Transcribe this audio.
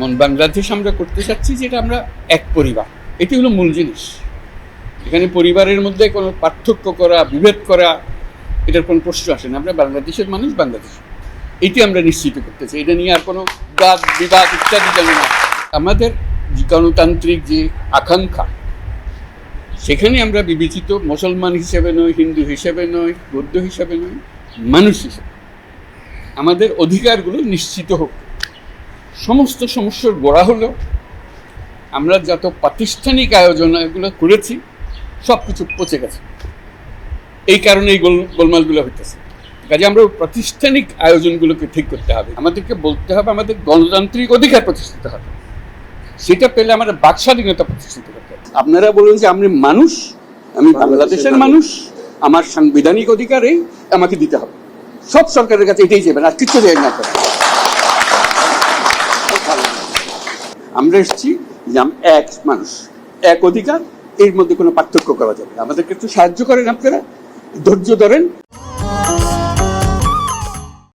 মন বাংলাদেশ আমরা করতে চাচ্ছি যেটা আমরা এক পরিবার। এটি হলো মূল জিনিস। এখানে পরিবারের মধ্যে কোনো পার্থক্য করা, বিভেদ করা, এটার কোনো প্রশ্ন আসে না। আমরা বাংলাদেশের মানুষ, বাংলাদেশ। এটি আমরা নিশ্চিত করতে চাই। এটা নিয়ে আর কোনো বাদ, বিবাদ ইত্যাদি যেন না আমাদের গণতান্ত্রিক যে আকাঙ্ক্ষা, সেখানে আমরা বিবেচিত মুসলমান হিসেবে নয় হিন্দু হিসেবে নয় বৌদ্ধ হিসেবে নয় মানুষ হিসেবে। আমাদের অধিকারগুলো নিশ্চিত হোক। সমস্ত সমস্যার গোড়া হলো আমরা যত প্রাতিষ্ঠানিক আয়োজন এগুলো করেছি সব কিছু পচে গেছে। এই কারণে এই গোল গোলমালগুলো হইতেছে। কাজে আমরা প্রাতিষ্ঠানিক আয়োজনগুলোকে ঠিক করতে হবে। আমাদেরকে বলতে হবে আমাদের গণতান্ত্রিক অধিকার প্রতিষ্ঠিত হবে। সেটা পেলে আমাদের বাক স্বাধীনতা প্রতিষ্ঠিত করতে হবে। আপনারা বলুন যে আমি মানুষ আমি বাংলাদেশের মানুষ আমার সাংবিধানিক অধিকার এই আমাকে দিতে হবে। সব সরকারের কাছে এটাই যাবেন আর কিচ্ছু দেয় না আমরা এসেছি যে এক মানুষ, এক অধিকার, এর মধ্যে কোনো পার্থক্য করা যাবে। আমাদেরকে একটু সাহায্য করেন আপনারা, ধৈর্য ধরেন